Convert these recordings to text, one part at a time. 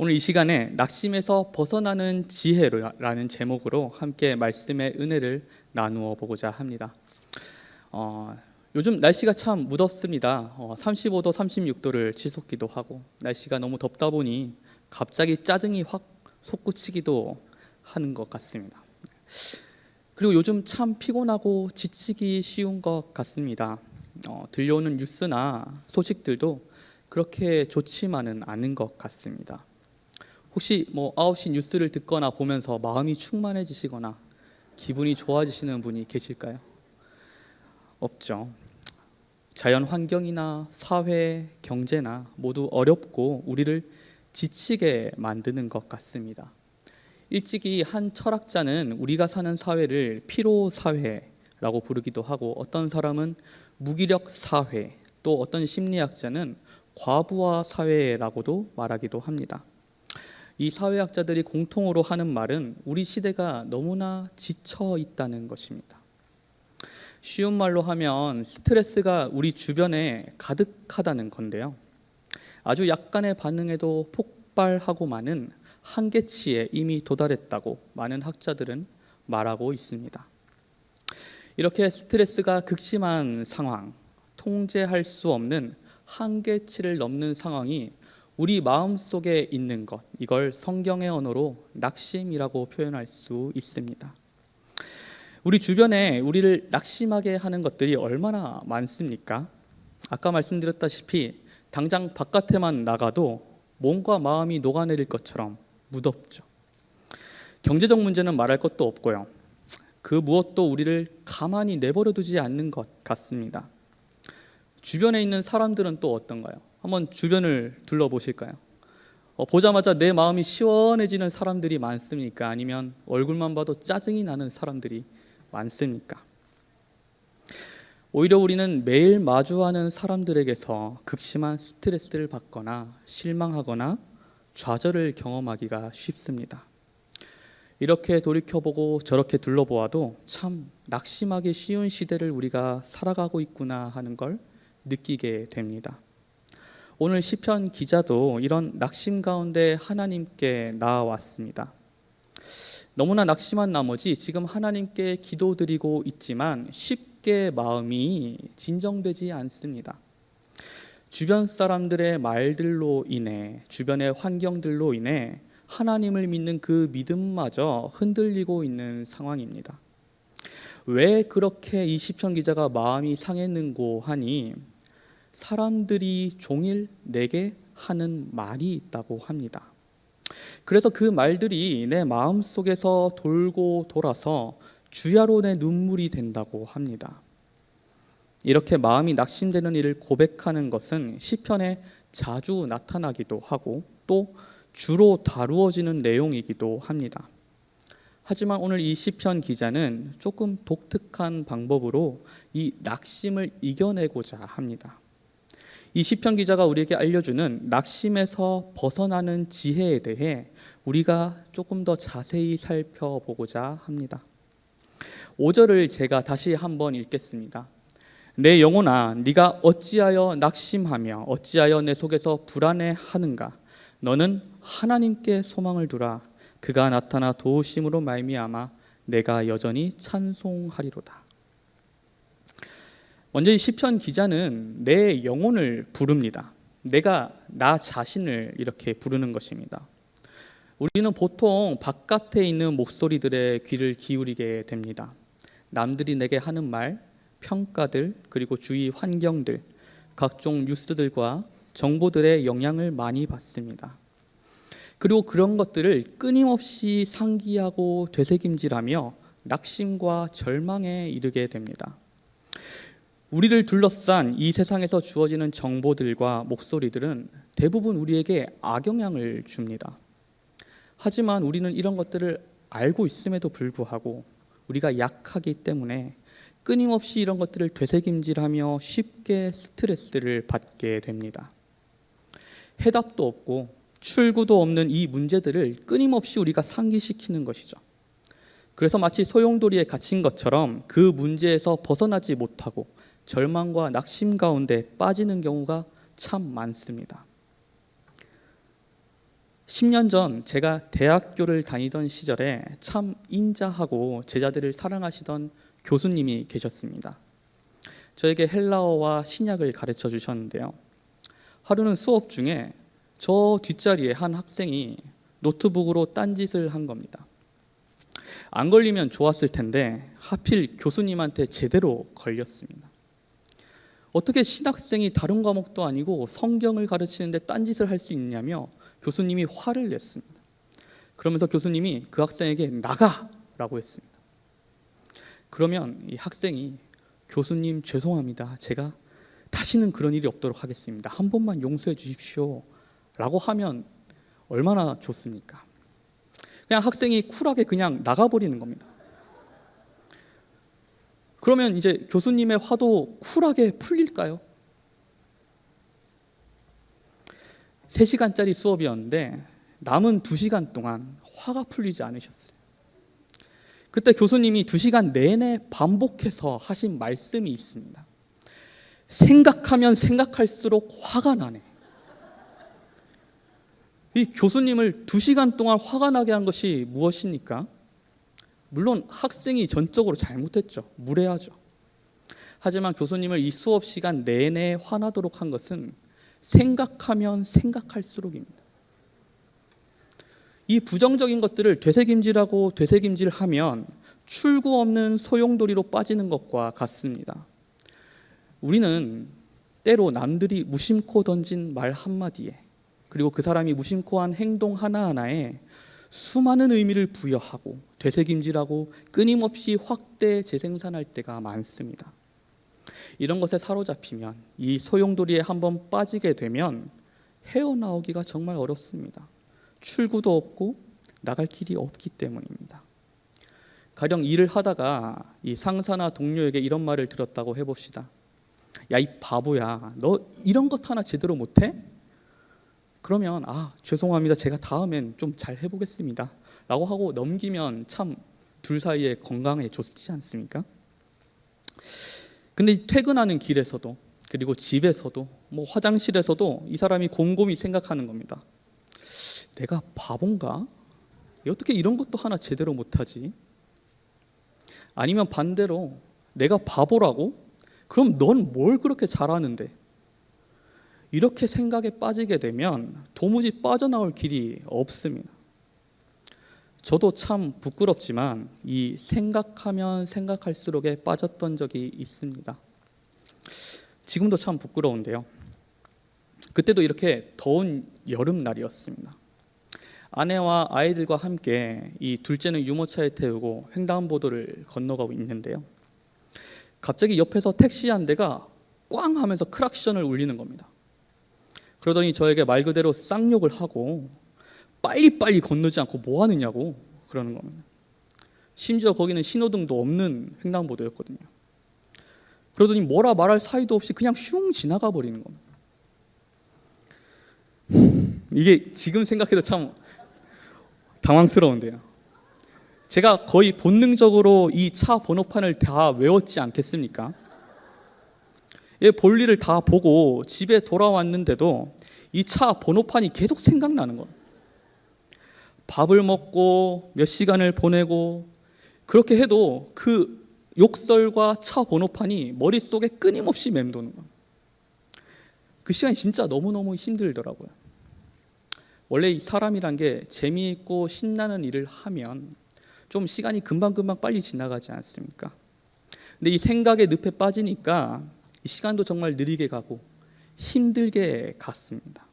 오늘 이 시간에 낙심에서 벗어나는 지혜라는 제목으로 함께 말씀의 은혜를 나누어 보고자 합니다. 어, 요즘 날씨가 참 무덥습니다. 어, 35도, 36도를 치솟기도 하고 날씨가 너무 덥다 보니 갑자기 짜증이 확 솟구치기도 하는 것 같습니다. 그리고 요즘 참 피곤하고 지치기 쉬운 것 같습니다. 어, 들려오는 뉴스나 소식들도 그렇게 좋지만은 않은 것 같습니다. 혹시 뭐 9시 뉴스를 듣거나 보면서 마음이 충만해지시거나 기분이 좋아지시는 분이 계실까요? 없죠. 자연 환경이나 사회, 경제나 모두 어렵고 우리를 지치게 만드는 것 같습니다. 일찍이 한 철학자는 우리가 사는 사회를 피로 사회라고 부르기도 하고 어떤 사람은 무기력 사회, 또 어떤 심리학자는 과부하 사회라고도 말하기도 합니다. 이 사회학자들이 공통으로 하는 말은 우리 시대가 너무나 지쳐 있다는 것입니다. 쉬운 말로 하면 스트레스가 우리 주변에 가득하다는 건데요. 아주 약간의 반응에도 폭발하고 많은 한계치에 이미 도달했다고 많은 학자들은 말하고 있습니다. 이렇게 스트레스가 극심한 상황, 통제할 수 없는 한계치를 넘는 상황이 우리 마음 속에 있는 것, 이걸 성경의 언어로 낙심이라고 표현할 수 있습니다. 우리 주변에 우리를 낙심하게 하는 것들이 얼마나 많습니까? 아까 말씀드렸다시피 당장 바깥에만 나가도 몸과 마음이 녹아내릴 것처럼 무덥죠. 경제적 문제는 말할 것도 없고요. 그 무엇도 우리를 가만히 내버려 두지 않는 것 같습니다. 주변에 있는 사람들은 또 어떤가요? 한번 주변을 둘러보실까요? 어, 보자마자 내 마음이 시원해지는 사람들이 많습니까? 아니면 얼굴만 봐도 짜증이 나는 사람들이 많습니까? 오히려 우리는 매일 마주하는 사람들에게서 극심한 스트레스를 받거나 실망하거나 좌절을 경험하기가 쉽습니다. 이렇게 돌이켜보고 저렇게 둘러보아도 참 낙심하기 쉬운 시대를 우리가 살아가고 있구나 하는 걸 느끼게 됩니다. 오늘 시편 기자도 이런 낙심 가운데 하나님께 나아왔습니다. 너무나 낙심한 나머지 지금 하나님께 기도드리고 있지만 쉽게 마음이 진정되지 않습니다. 주변 사람들의 말들로 인해 주변의 환경들로 인해 하나님을 믿는 그 믿음마저 흔들리고 있는 상황입니다. 왜 그렇게 이 시편 기자가 마음이 상했는고 하니 사람들이 종일 내게 하는 말이 있다고 합니다. 그래서 그 말들이 내 마음 속에서 돌고 돌아서 주야로 내 눈물이 된다고 합니다. 이렇게 마음이 낙심되는 일을 고백하는 것은 시편에 자주 나타나기도 하고 또 주로 다루어지는 내용이기도 합니다. 하지만 오늘 이 시편 기자는 조금 독특한 방법으로 이 낙심을 이겨내고자 합니다. 이 시편 기자가 우리에게 알려주는 낙심에서 벗어나는 지혜에 대해 우리가 조금 더 자세히 살펴보고자 합니다. 5절을 제가 다시 한번 읽겠습니다. 내 영혼아 네가 어찌하여 낙심하며 어찌하여 내 속에서 불안해하는가 너는 하나님께 소망을 두라 그가 나타나 도우심으로 말미암아 내가 여전히 찬송하리로다. 먼저 이 시편 기자는 내 영혼을 부릅니다. 내가 나 자신을 이렇게 부르는 것입니다. 우리는 보통 바깥에 있는 목소리들의 귀를 기울이게 됩니다. 남들이 내게 하는 말, 평가들, 그리고 주위 환경들, 각종 뉴스들과 정보들의 영향을 많이 받습니다. 그리고 그런 것들을 끊임없이 상기하고 되새김질하며 낙심과 절망에 이르게 됩니다. 우리를 둘러싼 이 세상에서 주어지는 정보들과 목소리들은 대부분 우리에게 악영향을 줍니다. 하지만 우리는 이런 것들을 알고 있음에도 불구하고 우리가 약하기 때문에 끊임없이 이런 것들을 되새김질하며 쉽게 스트레스를 받게 됩니다. 해답도 없고 출구도 없는 이 문제들을 끊임없이 우리가 상기시키는 것이죠. 그래서 마치 소용돌이에 갇힌 것처럼 그 문제에서 벗어나지 못하고 절망과 낙심 가운데 빠지는 경우가 참 많습니다. 10년 전 제가 대학교를 다니던 시절에 참 인자하고 제자들을 사랑하시던 교수님이 계셨습니다. 저에게 헬라어와 신약을 가르쳐 주셨는데요. 하루는 수업 중에 저 뒷자리에 한 학생이 노트북으로 딴짓을 한 겁니다. 안 걸리면 좋았을 텐데 하필 교수님한테 제대로 걸렸습니다. 어떻게 신학생이 다른 과목도 아니고 성경을 가르치는데 딴짓을 할 수 있냐며 교수님이 화를 냈습니다. 그러면서 교수님이 그 학생에게 나가 라고 했습니다. 그러면 이 학생이 교수님 죄송합니다. 제가 다시는 그런 일이 없도록 하겠습니다. 한 번만 용서해 주십시오. 라고 하면 얼마나 좋습니까? 그냥 학생이 쿨하게 그냥 나가버리는 겁니다. 그러면 이제 교수님의 화도 쿨하게 풀릴까요? 3시간짜리 수업이었는데 남은 2시간 동안 화가 풀리지 않으셨어요. 그때 교수님이 2시간 내내 반복해서 하신 말씀이 있습니다. 생각하면 생각할수록 화가 나네. 이 교수님을 2시간 동안 화가 나게 한 것이 무엇입니까? 물론 학생이 전적으로 잘못했죠. 무례하죠. 하지만 교수님을 이 수업 시간 내내 화나도록 한 것은 생각하면 생각할수록입니다. 이 부정적인 것들을 되새김질하고 되새김질하면 출구 없는 소용돌이로 빠지는 것과 같습니다. 우리는 때로 남들이 무심코 던진 말 한마디에 그리고 그 사람이 무심코 한 행동 하나하나에 수많은 의미를 부여하고 되새김질하고 끊임없이 확대 재생산할 때가 많습니다. 이런 것에 사로잡히면 이 소용돌이에 한번 빠지게 되면 헤어나오기가 정말 어렵습니다. 출구도 없고 나갈 길이 없기 때문입니다. 가령 일을 하다가 이 상사나 동료에게 이런 말을 들었다고 해봅시다. 야 이 바보야, 너 이런 것 하나 제대로 못해? 그러면 아 죄송합니다. 제가 다음엔 좀 잘 해보겠습니다. 라고 하고 넘기면 참 둘 사이에 건강에 좋지 않습니까? 근데 퇴근하는 길에서도 그리고 집에서도 뭐 화장실에서도 이 사람이 곰곰이 생각하는 겁니다. 내가 바본가? 어떻게 이런 것도 하나 제대로 못하지? 아니면 반대로 내가 바보라고? 그럼 넌 뭘 그렇게 잘하는데? 이렇게 생각에 빠지게 되면 도무지 빠져나올 길이 없습니다. 저도 참 부끄럽지만 이 생각하면 생각할수록에 빠졌던 적이 있습니다. 지금도 참 부끄러운데요. 그때도 이렇게 더운 여름날이었습니다. 아내와 아이들과 함께 이 둘째는 유모차에 태우고 횡단보도를 건너가고 있는데요. 갑자기 옆에서 택시 한 대가 꽝 하면서 크락션을 울리는 겁니다. 그러더니 저에게 말 그대로 쌍욕을 하고 빨리빨리 건너지 않고 뭐 하느냐고 그러는 겁니다. 심지어 거기는 신호등도 없는 횡단보도였거든요. 그러더니 뭐라 말할 사이도 없이 그냥 슝 지나가 버리는 겁니다. 이게 지금 생각해도 참 당황스러운데요. 제가 거의 본능적으로 이 차 번호판을 다 외웠지 않겠습니까? 예, 볼일을 다 보고 집에 돌아왔는데도 이 차 번호판이 계속 생각나는 거예요. 밥을 먹고 몇 시간을 보내고 그렇게 해도 그 욕설과 차 번호판이 머릿속에 끊임없이 맴도는 거예요. 그 시간이 진짜 너무너무 힘들더라고요. 원래 이 사람이란 게 재미있고 신나는 일을 하면 좀 시간이 금방금방 빨리 지나가지 않습니까? 근데 이 생각의 늪에 빠지니까 시간도 정말 느리게 가고 힘들게 갔습니다.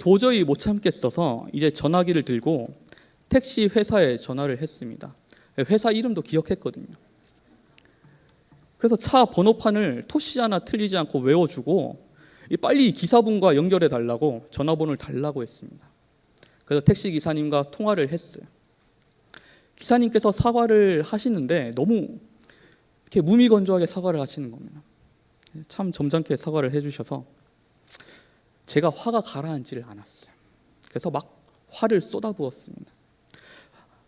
도저히 못 참겠어서 이제 전화기를 들고 택시 회사에 전화를 했습니다. 회사 이름도 기억했거든요. 그래서 차 번호판을 토시 하나 틀리지 않고 외워주고 빨리 기사분과 연결해 달라고 전화번호를 달라고 했습니다. 그래서 택시 기사님과 통화를 했어요. 기사님께서 사과를 하시는데 너무 이렇게 무미건조하게 사과를 하시는 겁니다. 참 점잖게 사과를 해주셔서 제가 화가 가라앉지를 않았어요. 그래서 막 화를 쏟아부었습니다.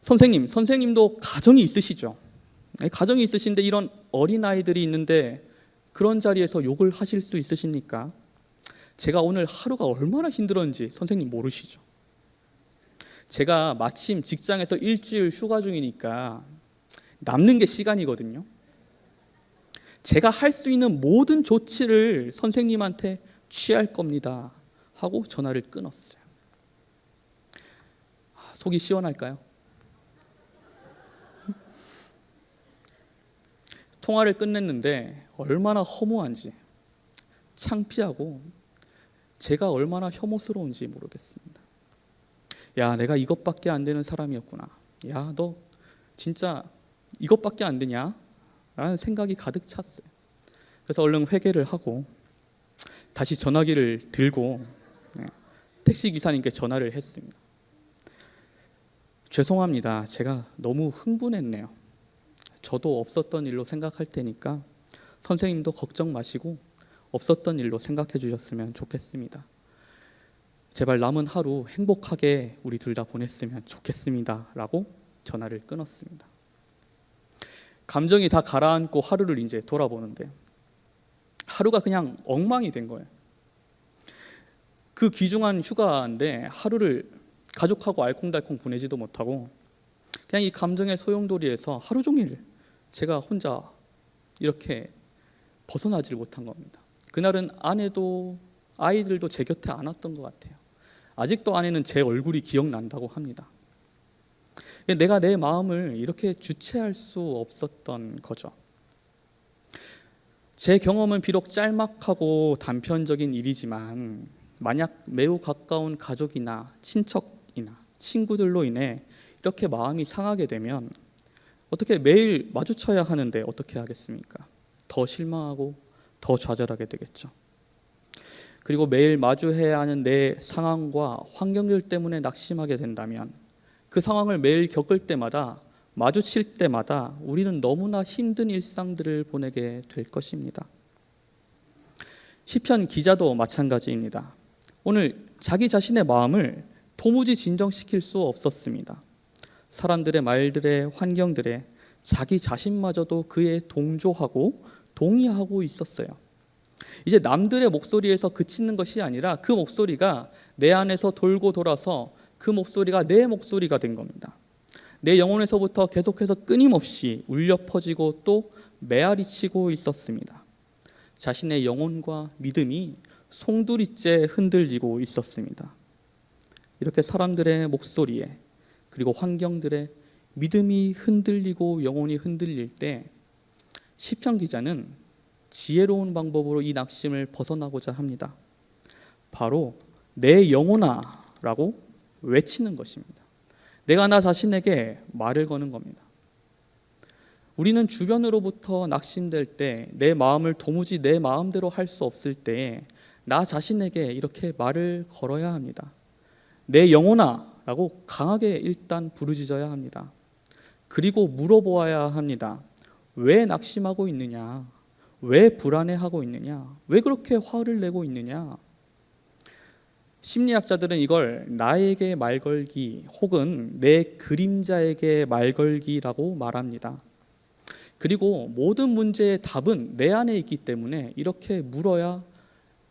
선생님, 선생님도 가정이 있으시죠? 네, 가정이 있으신데 이런 어린 아이들이 있는데 그런 자리에서 욕을 하실 수 있으십니까? 제가 오늘 하루가 얼마나 힘들었는지 선생님 모르시죠? 제가 마침 직장에서 일주일 휴가 중이니까 남는 게 시간이거든요. 제가 할 수 있는 모든 조치를 선생님한테 취할 겁니다. 하고 전화를 끊었어요. 아, 속이 시원할까요? 통화를 끝냈는데 얼마나 허무한지 창피하고 제가 얼마나 혐오스러운지 모르겠습니다. 야, 내가 이것밖에 안 되는 사람이었구나. 야, 너 진짜 이것밖에 안 되냐? 라는 생각이 가득 찼어요. 그래서 얼른 회개를 하고 다시 전화기를 들고 네, 택시 기사님께 전화를 했습니다. 죄송합니다. 제가 너무 흥분했네요. 저도 없었던 일로 생각할 테니까 선생님도 걱정 마시고 없었던 일로 생각해 주셨으면 좋겠습니다. 제발 남은 하루 행복하게 우리 둘 다 보냈으면 좋겠습니다 라고 전화를 끊었습니다. 감정이 다 가라앉고 하루를 이제 돌아보는데 하루가 그냥 엉망이 된 거예요. 그 귀중한 휴가인데 하루를 가족하고 알콩달콩 보내지도 못하고 그냥 이 감정의 소용돌이에서 하루 종일 제가 혼자 이렇게 벗어나질 못한 겁니다. 그날은 아내도 아이들도 제 곁에 안 왔던 것 같아요. 아직도 아내는 제 얼굴이 기억난다고 합니다. 내가 내 마음을 이렇게 주체할 수 없었던 거죠. 제 경험은 비록 짤막하고 단편적인 일이지만 만약 매우 가까운 가족이나 친척이나 친구들로 인해 이렇게 마음이 상하게 되면 어떻게 매일 마주쳐야 하는데 어떻게 하겠습니까? 더 실망하고 더 좌절하게 되겠죠. 그리고 매일 마주해야 하는 내 상황과 환경들 때문에 낙심하게 된다면 그 상황을 매일 겪을 때마다 마주칠 때마다 우리는 너무나 힘든 일상들을 보내게 될 것입니다. 시편 기자도 마찬가지입니다. 오늘 자기 자신의 마음을 도무지 진정시킬 수 없었습니다. 사람들의 말들에 환경들에 자기 자신마저도 그에 동조하고 동의하고 있었어요. 이제 남들의 목소리에서 그치는 것이 아니라 그 목소리가 내 안에서 돌고 돌아서 그 목소리가 내 목소리가 된 겁니다. 내 영혼에서부터 계속해서 끊임없이 울려 퍼지고 또 메아리치고 있었습니다. 자신의 영혼과 믿음이 송두리째 흔들리고 있었습니다. 이렇게 사람들의 목소리에 그리고 환경들의 믿음이 흔들리고 영혼이 흔들릴 때 시편 기자는 지혜로운 방법으로 이 낙심을 벗어나고자 합니다. 바로 내 영혼아라고 외치는 것입니다. 내가 나 자신에게 말을 거는 겁니다. 우리는 주변으로부터 낙심될 때 내 마음을 도무지 내 마음대로 할 수 없을 때 나 자신에게 이렇게 말을 걸어야 합니다. 내 영혼아 라고 강하게 일단 부르짖어야 합니다. 그리고 물어보아야 합니다. 왜 낙심하고 있느냐? 왜 불안해하고 있느냐? 왜 그렇게 화를 내고 있느냐? 심리학자들은 이걸 나에게 말 걸기 혹은 내 그림자에게 말 걸기라고 말합니다. 그리고 모든 문제의 답은 내 안에 있기 때문에 이렇게 물어야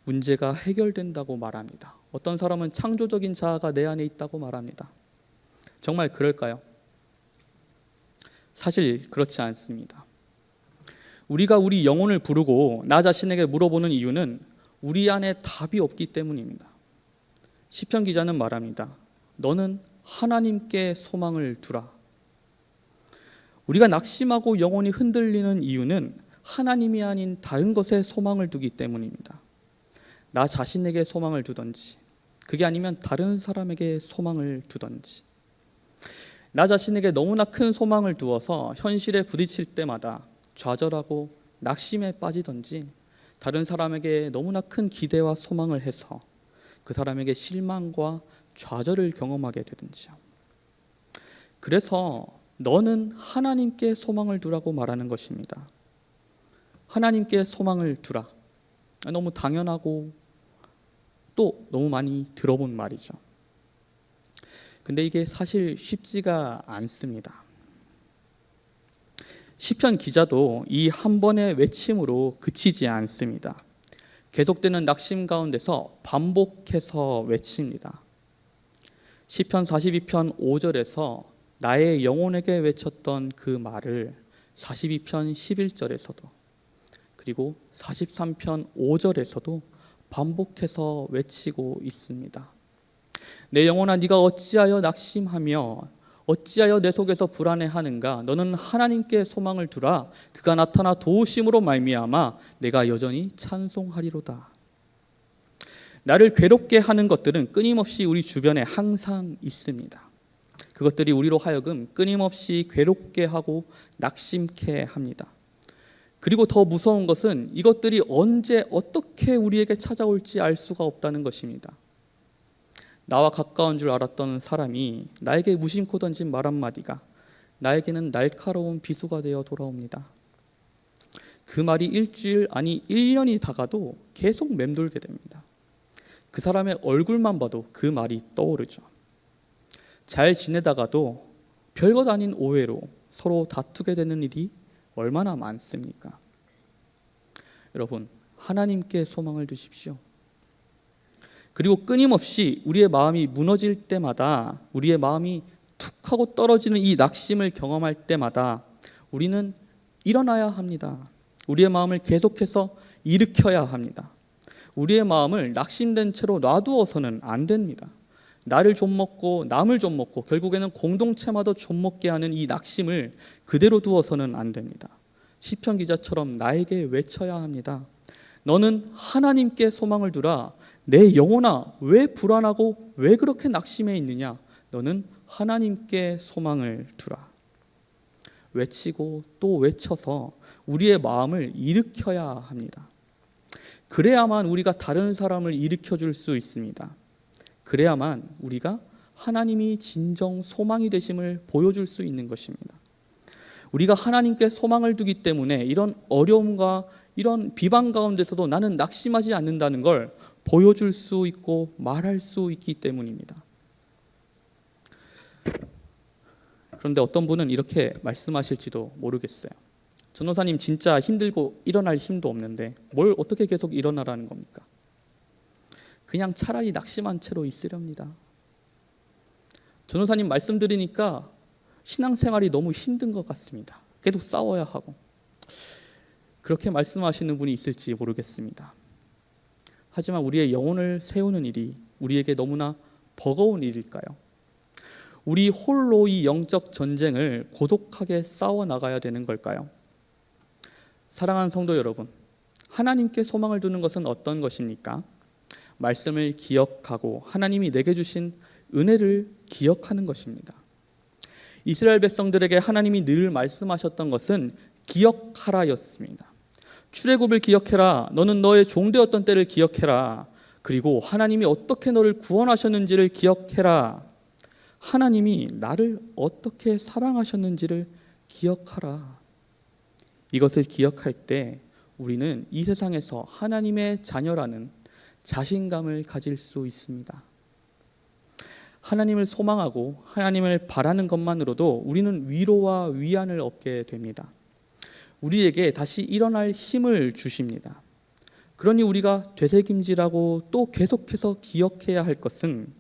문제가 해결된다고 말합니다. 어떤 사람은 창조적인 자아가 내 안에 있다고 말합니다. 정말 그럴까요? 사실 그렇지 않습니다. 우리가 우리 영혼을 부르고 나 자신에게 물어보는 이유는 우리 안에 답이 없기 때문입니다. 시편 기자는 말합니다. 너는 하나님께 소망을 두라. 우리가 낙심하고 영혼이 흔들리는 이유는 하나님이 아닌 다른 것에 소망을 두기 때문입니다. 나 자신에게 소망을 두던지, 그게 아니면 다른 사람에게 소망을 두던지, 나 자신에게 너무나 큰 소망을 두어서 현실에 부딪힐 때마다 좌절하고 낙심에 빠지던지, 다른 사람에게 너무나 큰 기대와 소망을 해서 그 사람에게 실망과 좌절을 경험하게 되든지요. 그래서 너는 하나님께 소망을 두라고 말하는 것입니다. 하나님께 소망을 두라. 너무 당연하고 또 너무 많이 들어본 말이죠. 근데 이게 사실 쉽지가 않습니다. 시편 기자도 이 한 번의 외침으로 그치지 않습니다. 계속되는 낙심 가운데서 반복해서 외칩니다. 시편 42편 5절에서 나의 영혼에게 외쳤던 그 말을 42편 11절에서도 그리고 43편 5절에서도 반복해서 외치고 있습니다. 내 영혼아 네가 어찌하여 낙심하며 어찌하여 내 속에서 불안해하는가 너는 하나님께 소망을 두라 그가 나타나 도우심으로 말미암아 내가 여전히 찬송하리로다. 나를 괴롭게 하는 것들은 끊임없이 우리 주변에 항상 있습니다. 그것들이 우리로 하여금 끊임없이 괴롭게 하고 낙심케 합니다. 그리고 더 무서운 것은 이것들이 언제 어떻게 우리에게 찾아올지 알 수가 없다는 것입니다. 나와 가까운 줄 알았던 사람이 나에게 무심코 던진 말 한마디가 나에게는 날카로운 비수가 되어 돌아옵니다. 그 말이 일주일 아니 1년이 다가도 계속 맴돌게 됩니다. 그 사람의 얼굴만 봐도 그 말이 떠오르죠. 잘 지내다가도 별것 아닌 오해로 서로 다투게 되는 일이 얼마나 많습니까? 여러분, 하나님께 소망을 두십시오. 그리고 끊임없이 우리의 마음이 무너질 때마다 우리의 마음이 툭 하고 떨어지는 이 낙심을 경험할 때마다 우리는 일어나야 합니다. 우리의 마음을 계속해서 일으켜야 합니다. 우리의 마음을 낙심된 채로 놔두어서는 안 됩니다. 나를 좀 먹고 남을 좀 먹고 결국에는 공동체마다 좀 먹게 하는 이 낙심을 그대로 두어서는 안 됩니다. 시편 기자처럼 나에게 외쳐야 합니다. 너는 하나님께 소망을 두라. 내 영혼아 왜 불안하고 왜 그렇게 낙심해 있느냐? 너는 하나님께 소망을 두라. 외치고 또 외쳐서 우리의 마음을 일으켜야 합니다. 그래야만 우리가 다른 사람을 일으켜 줄 수 있습니다. 그래야만 우리가 하나님이 진정 소망이 되심을 보여줄 수 있는 것입니다. 우리가 하나님께 소망을 두기 때문에 이런 어려움과 이런 비방 가운데서도 나는 낙심하지 않는다는 걸 보여줄 수 있고 말할 수 있기 때문입니다. 그런데 어떤 분은 이렇게 말씀하실지도 모르겠어요. 전호사님 진짜 힘들고 일어날 힘도 없는데 뭘 어떻게 계속 일어나라는 겁니까? 그냥 차라리 낙심한 채로 있으렵니다. 전호사님 말씀 드리니까 신앙생활이 너무 힘든 것 같습니다. 계속 싸워야 하고 그렇게 말씀하시는 분이 있을지 모르겠습니다. 하지만 우리의 영혼을 세우는 일이 우리에게 너무나 버거운 일일까요? 우리 홀로 이 영적 전쟁을 고독하게 싸워 나가야 되는 걸까요? 사랑하는 성도 여러분, 하나님께 소망을 두는 것은 어떤 것입니까? 말씀을 기억하고 하나님이 내게 주신 은혜를 기억하는 것입니다. 이스라엘 백성들에게 하나님이 늘 말씀하셨던 것은 기억하라였습니다. 출애굽을 기억해라. 너는 너의 종되었던 때를 기억해라. 그리고 하나님이 어떻게 너를 구원하셨는지를 기억해라. 하나님이 나를 어떻게 사랑하셨는지를 기억하라. 이것을 기억할 때 우리는 이 세상에서 하나님의 자녀라는 자신감을 가질 수 있습니다. 하나님을 소망하고 하나님을 바라는 것만으로도 우리는 위로와 위안을 얻게 됩니다. 우리에게 다시 일어날 힘을 주십니다. 그러니 우리가 되새김질하고 또 계속해서 기억해야 할 것은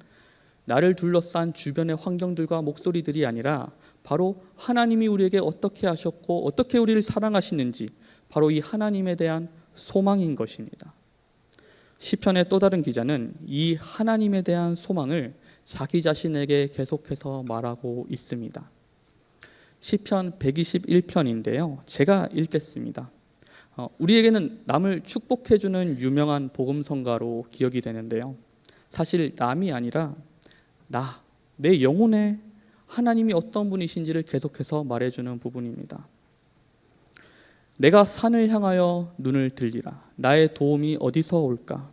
나를 둘러싼 주변의 환경들과 목소리들이 아니라 바로 하나님이 우리에게 어떻게 하셨고 어떻게 우리를 사랑하시는지 바로 이 하나님에 대한 소망인 것입니다. 시편의 또 다른 기자는 이 하나님에 대한 소망을 자기 자신에게 계속해서 말하고 있습니다. 시편 121편인데요. 제가 읽겠습니다. 어, 우리에게는 남을 축복해 주는 유명한 복음성가로 기억이 되는데요. 사실 남이 아니라 나, 내 영혼에 하나님이 어떤 분이신지를 계속해서 말해주는 부분입니다. 내가 산을 향하여 눈을 들리라. 나의 도움이 어디서 올까?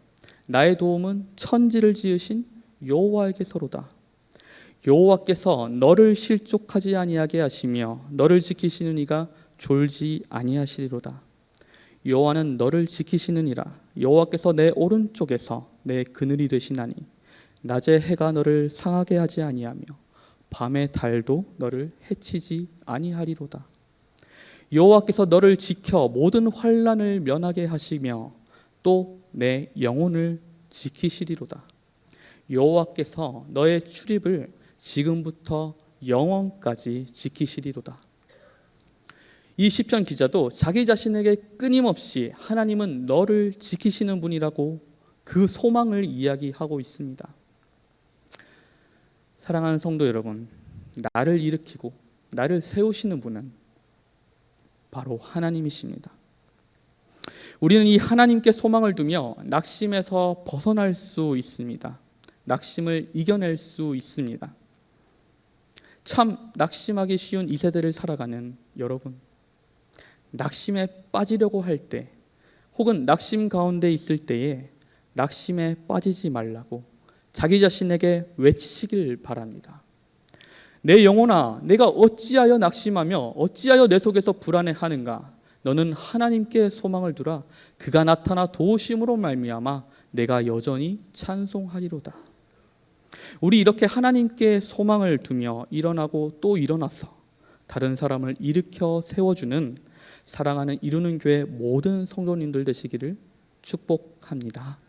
나의 도움은 천지를 지으신 여호와에게서로다. 여호와께서 너를 실족하지 아니하게 하시며 너를 지키시는 이가 졸지 아니하시리로다. 여호와는 너를 지키시는 이라. 여호와께서 내 오른쪽에서 내 그늘이 되시나니 낮에 해가 너를 상하게 하지 아니하며 밤의 달도 너를 해치지 아니하리로다. 여호와께서 너를 지켜 모든 환란을 면하게 하시며 또 내 영혼을 지키시리로다. 여호와께서 너의 출입을 지금부터 영원까지 지키시리로다. 이 시편 기자도 자기 자신에게 끊임없이 하나님은 너를 지키시는 분이라고 그 소망을 이야기하고 있습니다. 사랑하는 성도 여러분, 나를 일으키고 나를 세우시는 분은 바로 하나님이십니다. 우리는 이 하나님께 소망을 두며 낙심에서 벗어날 수 있습니다. 낙심을 이겨낼 수 있습니다. 참 낙심하기 쉬운 이 세대를 살아가는 여러분, 낙심에 빠지려고 할 때, 혹은 낙심 가운데 있을 때에 낙심에 빠지지 말라고 자기 자신에게 외치시길 바랍니다. 내 영혼아, 내가 어찌하여 낙심하며 어찌하여 내 속에서 불안해하는가? 너는 하나님께 소망을 두라. 그가 나타나 도우심으로 말미암아 내가 여전히 찬송하리로다. 우리 이렇게 하나님께 소망을 두며 일어나고 또 일어나서 다른 사람을 일으켜 세워주는 사랑하는 이루는 교회 모든 성도님들 되시기를 축복합니다.